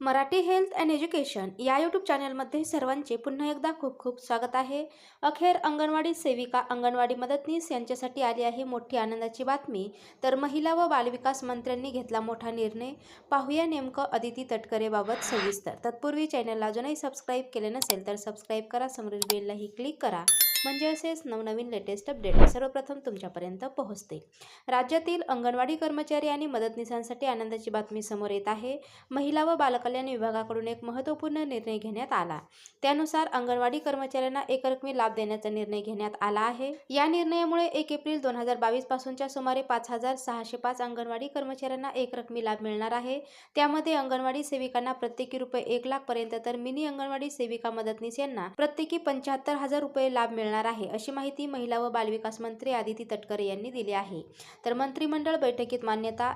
Marathi health and education या YouTube चॅनलमध्ये सर्वांचे पुन्हा एकदा खूप खूप स्वागत आहे. अखेर अंगणवाडी सेविका अंगणवाडी मदतनीस यांच्यासाठी आली आहे मोठी आनंदाची बातमी. तर महिला व बालविकास मंत्र्यांनी घेतला मोठा निर्णय. पाहूया नेमकं अदिती तटकरेबाबत सविस्तर. तत्पूर्वी चॅनलला अजूनही सबस्क्राईब केले नसेल तर सबस्क्राईब करा. समोरील बेललाही क्लिक करा. म्हणजे असेच नवनवीन लेटेस्ट अपडेट सर्वप्रथम तुमच्यापर्यंत पोहोचते. राज्यातील अंगणवाडी कर्मचारी आणि मदतनीसांसाठी आनंदाची बातमी समोर येत आहे. महिला व बालकल्याण विभागाकडून एक महत्त्वपूर्ण निर्णय घेण्यात आला. त्यानुसार अंगणवाडी कर्मचाऱ्यांना एकरकमी लाभ देण्याचा निर्णय घेण्यात आला आहे. या निर्णयामुळे एक एप्रिल दोन हजार बावीस पासूनच्या सुमारे पाच हजार सहाशे पाच अंगणवाडी कर्मचाऱ्यांना एकरकमी लाभ मिळणार आहे. त्यामध्ये अंगणवाडी सेविकांना प्रत्येकी रुपये एक लाख पर्यंत तर मिनी अंगणवाडी सेविका मदतनीस यांना प्रत्येकी पंच्याहत्तर हजार रुपये लाभ मिळणार आहे अशी माहिती महिला व बालविकास मंत्री आदिती तटकरे यांनी दिली आहे. तर मंत्रिमंडळ बैठकीत मान्यता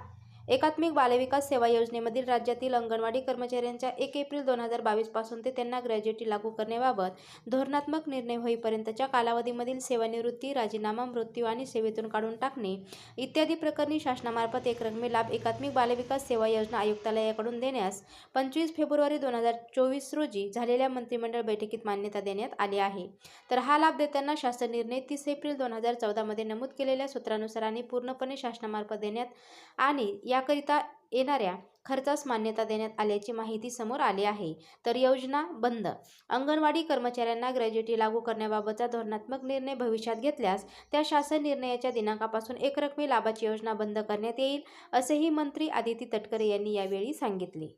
एकात्मिक बालविकास सेवा योजनेमधील राज्यातील अंगणवाडी कर्मचाऱ्यांच्या एक एप्रिल दोन हजार बावीसपासून ते त्यांना ग्रॅज्युएटी लागू करण्याबाबत धोरणात्मक निर्णय होईपर्यंतच्या कालावधीमधील सेवानिवृत्ती राजीनामा मृत्यू आणि सेवेतून काढून टाकणे इत्यादी प्रकरणी शासनामार्फत एकरकमी लाभ एकात्मिक बालविकास सेवा योजना आयुक्तालयाकडून देण्यास पंचवीस फेब्रुवारी दोन हजार चोवीस रोजी झालेल्या मंत्रिमंडळ बैठकीत मान्यता देण्यात आली आहे. तर हा लाभ देताना शासन निर्णय तीस एप्रिल दोन हजार चौदामध्ये नमूद केलेल्या सूत्रानुसार आणि पूर्णपणे शासनामार्फत देण्यात आणि या याकरिता येणाऱ्या खर्चास मान्यता देण्यात आल्याची माहिती समोर आली आहे. तर योजना बंद. अंगणवाडी कर्मचाऱ्यांना ग्रॅज्युएटी लागू करण्याबाबतचा धोरणात्मक निर्णय भविष्यात घेतल्यास त्या शासन निर्णयाच्या दिनांकापासून एकरकमी लाभाची योजना बंद करण्यात येईल असेही मंत्री आदिती तटकरे यांनी यावेळी सांगितले.